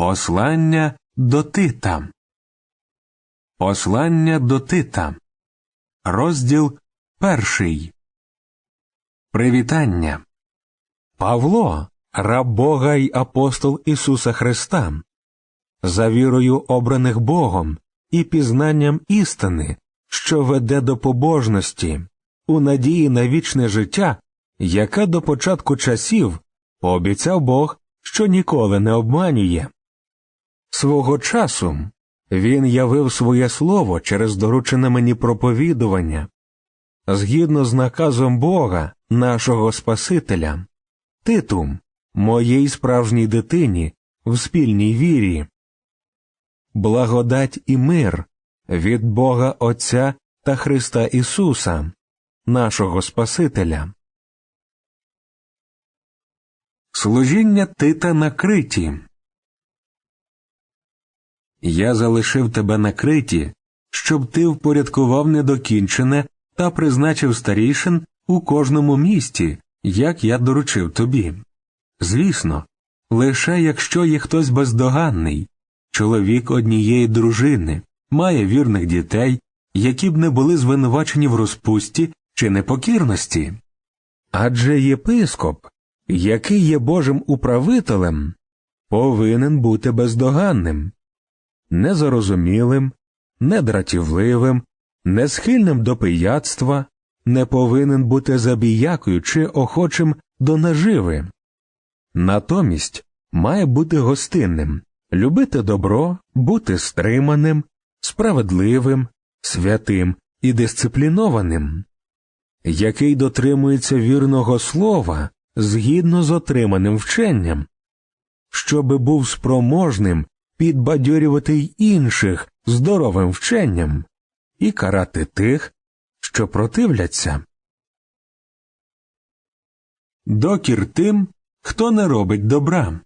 Послання до Тита. Послання до Тита. Розділ перший. Привітання. Павло, раб Бога й апостол Ісуса Христа, за вірою обраних Богом і пізнанням істини, що веде до побожності, у надії на вічне життя, яке до початку часів пообіцяв Бог, що ніколи не обманює. Свого часу він явив своє слово через доручене мені проповідування, згідно з наказом Бога, нашого Спасителя, титум моїй справжній дитині в спільній вірі. Благодать і мир від Бога Отця та Христа Ісуса, нашого Спасителя. Служіння Тита на Криті Я залишив тебе на Криті, щоб ти впорядкував недокінчене та призначив старішин у кожному місті, як я доручив тобі. Звісно, лише якщо є хтось бездоганний, чоловік однієї дружини, має вірних дітей, які б не були звинувачені в розпусті чи непокірності. Адже єпископ, який є Божим управителем, повинен бути бездоганним, незарозумілим, недратівливим, не схильним до пияцтва, не повинен бути забіякою чи охочим до наживи. Натомість має бути гостинним, любити добро, бути стриманим, справедливим, святим і дисциплінованим, який дотримується вірного слова згідно з отриманим вченням, щоби був спроможним підбадьорювати й інших здоровим вченням і карати тих, що противляться. Докір тим, хто не робить добра.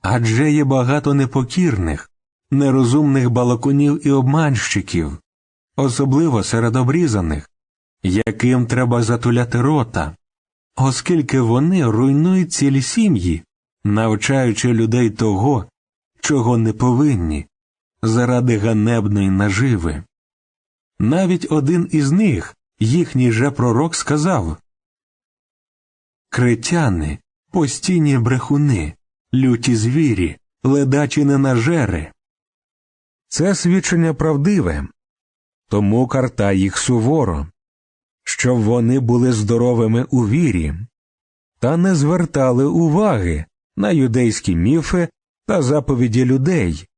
Адже є багато непокірних, нерозумних балакунів і обманщиків, особливо серед обрізаних, яким треба затуляти рота, оскільки вони руйнують цілі сім'ї, навчаючи людей того, чого не повинні, заради ганебної наживи. Навіть один із них, їхній же пророк, сказав Критяни, постійні брехуни, люті звірі, ледачі ненажери. Це свідчення правдиве, тому карта їх суворо, щоб вони були здоровими у вірі, та не звертали уваги на юдейські міфи та заповіді людей,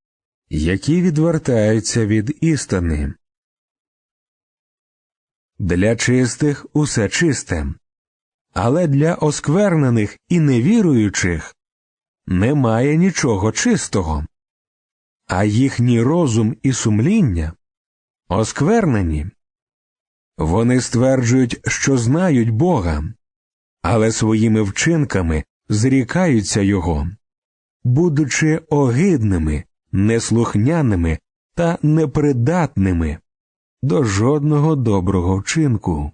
які відвертаються від істини. Для чистих усе чисте, але для осквернених і невіруючих немає нічого чистого, а їхній розум і сумління осквернені. Вони стверджують, що знають Бога, але своїми вчинками зрікаються Його, будучи огидними, неслухняними та непридатними до жодного доброго вчинку.